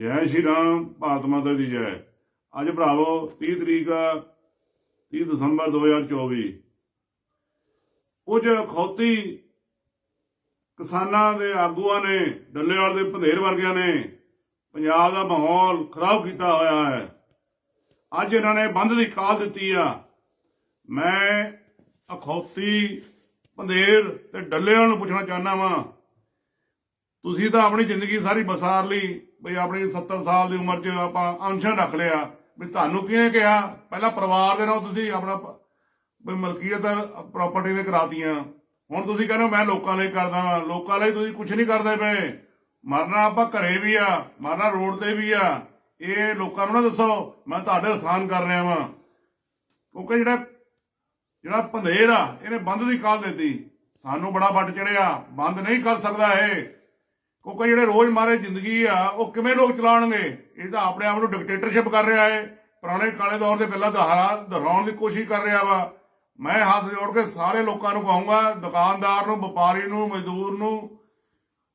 ਜੈ ਸ਼੍ਰੀ ਰਾਮ, ਭਾਰਤ ਮਾਤਾ ਦੀ ਜੈ। ਅੱਜ ਭਰਾਵੋ 30 ਤਰੀਕ ਆ 30 ਦਸੰਬਰ 2024 ਕੁਝ ਖੌਤੀ ਕਿਸਾਨਾਂ ਦੇ ਆਗੂਆਂ ਨੇ, ਡੱਲੇਵਾਲ ਦੇ ਭੰਦੇਰ ਵਰਗਿਆਂ ਨੇ ਪੰਜਾਬ ਦਾ ਮਾਹੌਲ ਖਰਾਬ ਕੀਤਾ ਹੋਇਆ ਹੈ। ਅੱਜ ਇਹਨਾਂ ਨੇ ਬੰਦ ਦੀ ਕਾਲ ਦਿੱਤੀ ਆ। ਮੈਂ ਅਖੌਤੀ ਭੰਦੇਰ ਤੇ ਡੱਲੇਵਾਲ ਨੂੰ ਪੁੱਛਣਾ ਚਾਹੁੰਦਾ ਵਾਂ ਤੁਸੀਂ ਤਾਂ ਆਪਣੀ ਜ਼ਿੰਦਗੀ ਸਾਰੀ ਬਸਾਰ ਲਈ, ਬਈ ਆਪਣੀ 70 ਸਾਲ ਦੀ ਉਮਰ 'ਚ ਆਪਾਂ ਅਨਸ਼ਨ ਰੱਖ ਲਿਆ। ਵੀ ਤੁਹਾਨੂੰ ਕਿਹਨੇ ਕਿਹਾ? ਪਹਿਲਾਂ ਪਰਿਵਾਰ ਦੇ ਨਾਲ ਤੁਸੀਂ ਆਪਣਾ ਪ- ਮਲਕੀਅਤ ਪ੍ਰਾਪਰਟੀ ਦੇ ਕਰਾਤੀਆਂ। ਹੁਣ ਤੁਸੀਂ ਕਹਿੰਦੇ ਹੋ ਮੈਂ ਲੋਕਾਂ ਲਈ ਕਰਦਾ ਵਾਂ। ਲੋਕਾਂ ਲਈ ਤੁਸੀਂ ਕੁਝ ਨਹੀਂ ਕਰਦੇ ਪਏ। ਮਰਨਾ ਆਪਾਂ ਘਰੇ ਵੀ ਆ, ਮਰਨਾ ਰੋਡ ਤੇ ਵੀ ਆ। ਇਹ ਲੋਕਾਂ ਨੂੰ ਨਾ ਦੱਸੋ, ਮੈਂ ਤੁਹਾਡੇ ਆਸਾਨ ਕਰ ਰਿਹਾ ਵਾਂ। ਕਿਉਂਕਿ ਜਿਹੜਾ ਜਿਹੜਾ ਪੰਧੇਰ ਆ, ਇਹਨੇ ਬੰਦ ਦੀ ਕਾਲ ਦਿੱਤੀ। ਸਾਨੂੰ ਬੜਾ ਵੱਟ ਚੜਿਆ। ਬੰਦ ਨਹੀਂ ਕਰ ਸਕਦਾ ਇਹ। ਕਿਉਂਕਿ ਜਿਹੜੇ ਰੋਜ਼ ਮਾਰੇ ਜ਼ਿੰਦਗੀ ਆ, ਉਹ ਕਿਵੇਂ ਲੋਕ ਚਲਾਉਣਗੇ? ਇਹ ਤਾਂ ਆਪਣੇ ਆਪ ਨੂੰ ਡਿਕਟੇਟਰਸ਼ਿਪ ਕਰ ਰਿਹਾ ਹੈ ਪੁਰਾਣੇ ਕਾਲੇ ਦੌਰ ਦੇ ਗੱਲਾਂ ਦੁਹਰਾ ਦੁਹਰਾਉਣ ਦੀ ਕੋਸ਼ਿਸ਼ ਕਰ ਰਿਹਾ ਵਾ। ਮੈਂ ਹੱਥ ਜੋੜ ਕੇ ਸਾਰੇ ਲੋਕਾਂ ਨੂੰ ਕਹੂੰਗਾ, ਦੁਕਾਨਦਾਰ ਨੂੰ, ਵਪਾਰੀ ਨੂੰ, ਮਜ਼ਦੂਰ ਨੂੰ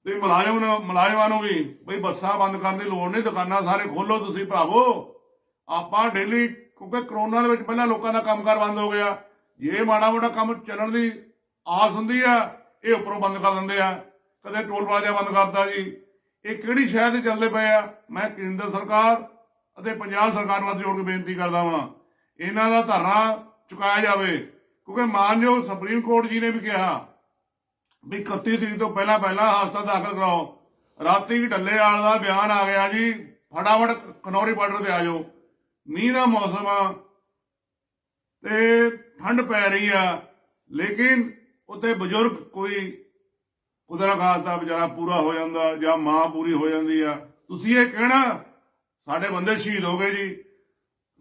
ਤੇ ਮੁਲਾਜ਼ਮ ਨੂੰ, ਮੁਲਾਜ਼ਮਾਂ ਨੂੰ ਵੀ, ਬਈ ਬੱਸਾਂ ਬੰਦ ਕਰਨ ਦੀ ਲੋੜ ਨਹੀਂ, ਦੁਕਾਨਾਂ ਸਾਰੇ ਖੋਲੋ ਤੁਸੀਂ ਭਰਾਵੋ। ਆਪਾਂ ਡੇਲੀ ਕਿਉਂਕਿ ਕਰੋਨਾ ਦੇ ਵਿੱਚ ਪਹਿਲਾਂ ਲੋਕਾਂ ਦਾ ਕੰਮਕਾਰ ਬੰਦ ਹੋ ਗਿਆ। ਜੇ ਮਾੜਾ ਮੋਟਾ ਕੰਮ ਚੱਲਣ ਦੀ ਆਸ ਹੁੰਦੀ ਆ, ਇਹ ਉੱਪਰੋਂ ਬੰਦ ਕਰ ਦਿੰਦੇ ਆ। ਕਦੇ ਟੋਲ ਪਲਾਜ਼ਾ ਬੰਦ ਕਰਤਾ ਜੀ। ਇਹ ਕਿਹੜੀ ਸ਼ਹਿਰ ਤੇ ਚੱਲਦੇ ਪਏ ਆ? ਮੈਂ ਕੇਂਦਰ ਸਰਕਾਰ ਅਤੇ ਪੰਜਾਬ ਸਰਕਾਰ ਨੂੰ ਜੋੜ ਕੇ ਬੇਨਤੀ ਕਰਦਾ ਵਾਂ। ਇਹਨਾਂ ਦਾ ਧਰਨਾ ਚੁਕਾਇਆ ਜਾਵੇ। ਕਿਉਂਕਿ ਮਾਨਯੋਗ ਸੁਪਰੀਮ ਕੋਰਟ ਜੀ ਨੇ ਵੀ ਕਿਹਾ ਵੀ 31 ਤਰੀਕ ਤੋਂ ਪਹਿਲਾਂ ਪਹਿਲਾਂ ਹਸਪਤਾਲ ਦਾਖਲ ਕਰਾਓ। ਰਾਤੀ ਢੱਲੇ ਵਾਲ ਦਾ ਬਿਆਨ ਆ ਗਿਆ ਜੀ। ਫਟਾਫਟ ਕਨੌਰੀ ਬਾਰਡਰ ਤੇ ਆ ਜਾਓ। ਮੀਂਹ ਦਾ ਮੌਸਮ ਆ ਤੇ ਠੰਡ ਪੈ ਰਹੀ ਆ। ਲੇਕਿਨ ਉੱਥੇ ਬਜ਼ੁਰਗ ਕੋਈ ਕੁਦਰਤ ਖਾਸਤਾ ਵਿਚਾਰਾ ਪੂਰਾ ਹੋ ਜਾਂਦਾ, ਜਾਂ ਮਾਂ ਪੂਰੀ ਹੋ ਜਾਂਦੀ ਆ। ਤੁਸੀਂ ਇਹ ਕਹਿਣਾ, ਸਾਡੇ ਬੰਦੇ ਸ਼ਹੀਦ ਹੋ ਗਏ ਜੀ।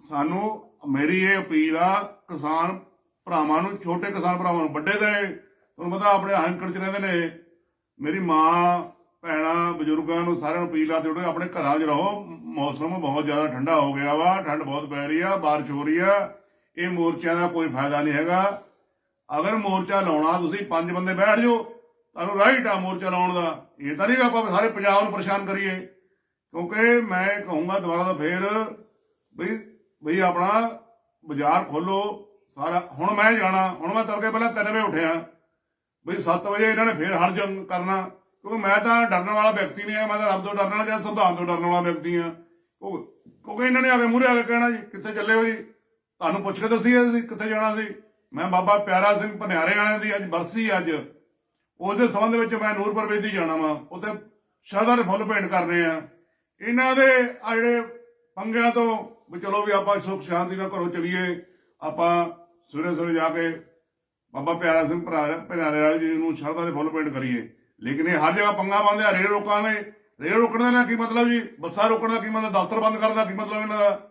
ਸਾਨੂੰ, ਮੇਰੀ ਇਹ ਅਪੀਲ ਆ, ਕਿਸਾਨ ਭਰਾਵਾਂ ਨੂੰ, ਛੋਟੇ ਕਿਸਾਨ ਭਰਾਵਾਂ ਨੂੰ ਵੱਡੇ ਤੇ ਤੁਹਾਨੂੰ ਪਤਾ ਆਪਣੇ ਹੰਕੜ ਚ ਰਹਿੰਦੇ ਨੇ। ਮੇਰੀ ਮਾਂ, ਭੈਣਾਂ, ਬਜ਼ੁਰਗਾਂ ਨੂੰ ਸਾਰਿਆਂ ਨੂੰ ਅਪੀਲ ਆ ਤੇ ਉਹਨੇ ਆਪਣੇ ਘਰਾਂ 'ਚ ਰਹੋ। ਮੌਸਮ ਬਹੁਤ ਜ਼ਿਆਦਾ ਠੰਡਾ ਹੋ ਗਿਆ ਵਾ, ਠੰਡ ਬਹੁਤ ਪੈ ਰਹੀ ਆ, ਬਾਰਿਸ਼ ਹੋ ਰਹੀ ਆ। ਇਹ ਮੋਰਚਿਆਂ ਦਾ ਕੋਈ ਫਾਇਦਾ ਨਹੀਂ ਹੈਗਾ। ਅਗਰ ਮੋਰਚਾ ਲਾਉਣਾ, ਤੁਸੀਂ ਪੰਜ ਬੰਦੇ ਬੈਠ ਜਾਓ। ਤੁਹਾਨੂੰ ਰਾਈਟ ਆ ਮੋਰਚਾ ਲਾਉਣ ਦਾ। ਇਹ ਤਾਂ ਨਹੀਂ ਆਪਾਂ ਸਾਰੇ ਪੰਜਾਬ ਨੂੰ ਪਰੇਸ਼ਾਨ ਕਰੀਏ। ਕਿਉਂਕਿ ਮੈਂ ਕਹੂੰਗਾ ਦੁਬਾਰਾ ਤਾਂ ਫੇਰ ਬਈ ਬਈ ਆਪਣਾ ਬਾਜ਼ਾਰ ਖੋਲੋ ਸਾਰਾ ਹੁਣ ਮੈਂ ਜਾਣਾ। ਹੁਣ ਮੈਂ ਤੜਕੇ ਪਹਿਲਾਂ 3 ਵਜੇ ਉੱਠਿਆ। ਬਈ 7 ਵਜੇ ਇਹਨਾਂ ਨੇ ਫੇਰ ਹੜ ਜੰਗ ਕਰਨਾ। ਕਿਉਂਕਿ ਮੈਂ ਤਾਂ ਡਰਨ ਵਾਲਾ ਵਿਅਕਤੀ ਨਹੀਂ ਆ ਮੈਂ ਤਾਂ ਰੱਬ ਤੋਂ ਡਰਨ ਵਾਲਾ ਜਾਂ ਸੰਵਿਧਾਨ ਤੋਂ ਡਰਨ ਵਾਲਾ ਵਿਅਕਤੀ ਆ ਕਿਉਂਕਿ ਇਹਨਾਂ ਨੇ ਆ ਕੇ ਮੂਹਰੇ ਆ ਕੇ ਕਹਿਣਾ ਜੀ, ਕਿੱਥੇ ਚੱਲੇ ਹੋ ਜੀ? ਤੁਹਾਨੂੰ ਪੁੱਛ ਕੇ ਦੱਸੀਏ ਅਸੀਂ ਕਿੱਥੇ ਜਾਣਾ ਸੀ? ਮੈਂ ਬਾਬਾ ਪਿਆਰਾ ਸਿੰਘ ਭਨਿਆਰੇ ਵਾਲਿਆਂ ਦੀ ਅੱਜ ਬਰਸੀ ਅੱਜ। ਉਹਦੇ ਸੰਬੰਧ ਵਿੱਚ ਮੈਂ ਨੂਰਪੁਰ ਵੇਦੀ ਜਾਣਾ ਵਾ। ਉੱਥੇ ਸ਼ਰਧਾ ਦੇ ਫੁੱਲ ਭੇਂਟ ਕਰਨੇ ਆ। ਇਹਨਾਂ ਦੇ ਆ ਜਿਹੜੇ ਪੰਗਿਆਂ ਤੋਂ ਵੀ ਚਲੋ ਵੀ ਆਪਾਂ ਸੁਖ ਸ਼ਾਂਤੀ ਨਾਲ ਘਰੋਂ ਚਲੀਏ। ਆਪਾਂ ਸਵੇਰੇ ਸਵੇਰੇ ਜਾ ਕੇ ਬਾਬਾ ਪਿਆਰਾ ਸਿੰਘ ਭਰਾ ਵਾਲੇ ਜੀ ਨੂੰ ਸ਼ਰਧਾ ਦੇ ਫੁੱਲ ਭੇਂਟ ਕਰੀਏ। ਲੇਕਿਨ ਇਹ ਹਰ ਜਗ੍ਹਾ ਪੰਗਾ ਪਾਉਂਦੇ ਆ ਰੇਲ ਰੋਕਾਂ ਨੇ। ਰੇਲ ਰੋਕਣ ਦਾ ਨਾ ਕੀ ਮਤਲਬ ਜੀ? ਬੱਸਾਂ ਰੋਕਣ ਦਾ ਕੀ ਮਤਲਬ? ਦਫ਼ਤਰ ਬੰਦ ਕਰਨ ਦਾ ਕੀ ਮਤਲਬ ਇਹਨਾਂ ਦਾ?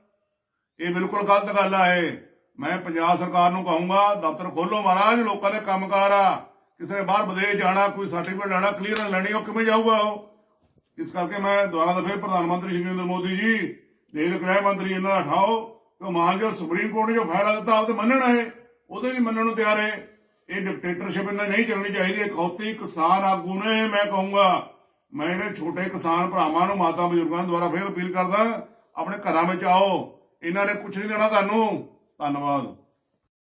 ਇਹ ਬਿਲਕੁਲ ਗਲਤ ਗੱਲ ਆ ਇਹ। ਮੈਂ ਪੰਜਾਬ ਸਰਕਾਰ ਨੂੰ ਕਹੂੰਗਾ, ਦਫ਼ਤਰ ਖੋਲੋ ਮਹਾਰਾਜ, ਲੋਕਾਂ ਦੇ ਕੰਮਕਾਰ ਆ। ਕਿਸੇ ਨੇ ਬਾਹਰ ਵਿਦੇਸ਼ ਜਾਣਾ, ਕੋਈ ਸਰਟੀਫਿਕੇਟ ਲੈਣਾ ਕਲੀਅਰੈਂਸ ਲੈਣੀ, ਉਹ ਕਿਵੇਂ ਜਾਊਗਾ ਉਹ? ਇਸ ਕਰਕੇ ਮੈਂ ਦੁਆਰਾ ਦਾ ਪ੍ਰਧਾਨ ਮੰਤਰੀ ਸ਼੍ਰੀ ਨਰਿੰਦਰ ਮੋਦੀ ਜੀ, ਦੇਸ਼ ਗ੍ਰਹਿ ਮੰਤਰੀ ਇਹਨਾਂ ਦਾ ਕਿ ਮਾਨਯੋਗ ਸੁਪਰੀਮ ਕੋਰਟ ਨੇ ਜੋ ਫੈਸਲਾ ਦਿੱਤਾ ਆਪ ਤੇ ਮੰਨਣਾ ਹੈ ਉਹਦੇ ਵੀ ਮੰਨਣ ਨੂੰ ਤਿਆਰ ਹੈ। ਇਹ ਡਿਕਟੇਟਰਸ਼ਿਪ ਇਹਨਾਂ ਨਹੀਂ ਚੱਲਣੀ ਚਾਹੀਦੀ, ਇਹ ਖੌਤੀ ਕਿਸਾਨ ਆਗੂ ਨੇ, ਮੈਂ ਕਹੂੰਗਾ। ਮੈਂ ਜਿਹੜੇ ਛੋਟੇ ਕਿਸਾਨ ਭਰਾਵਾਂ ਨੂੰ, ਮਾਤਾ ਬਜ਼ੁਰਗਾਂ ਨੂੰ ਦੁਆਰਾ ਫੇਰ ਅਪੀਲ ਕਰਦਾ, ਆਪਣੇ ਘਰਾਂ ਵਿੱਚ ਆਓ, ਇਹਨਾਂ ਨੇ ਕੁਝ ਨਹੀਂ ਦੇਣਾ ਤੁਹਾਨੂੰ। ਧੰਨਵਾਦ।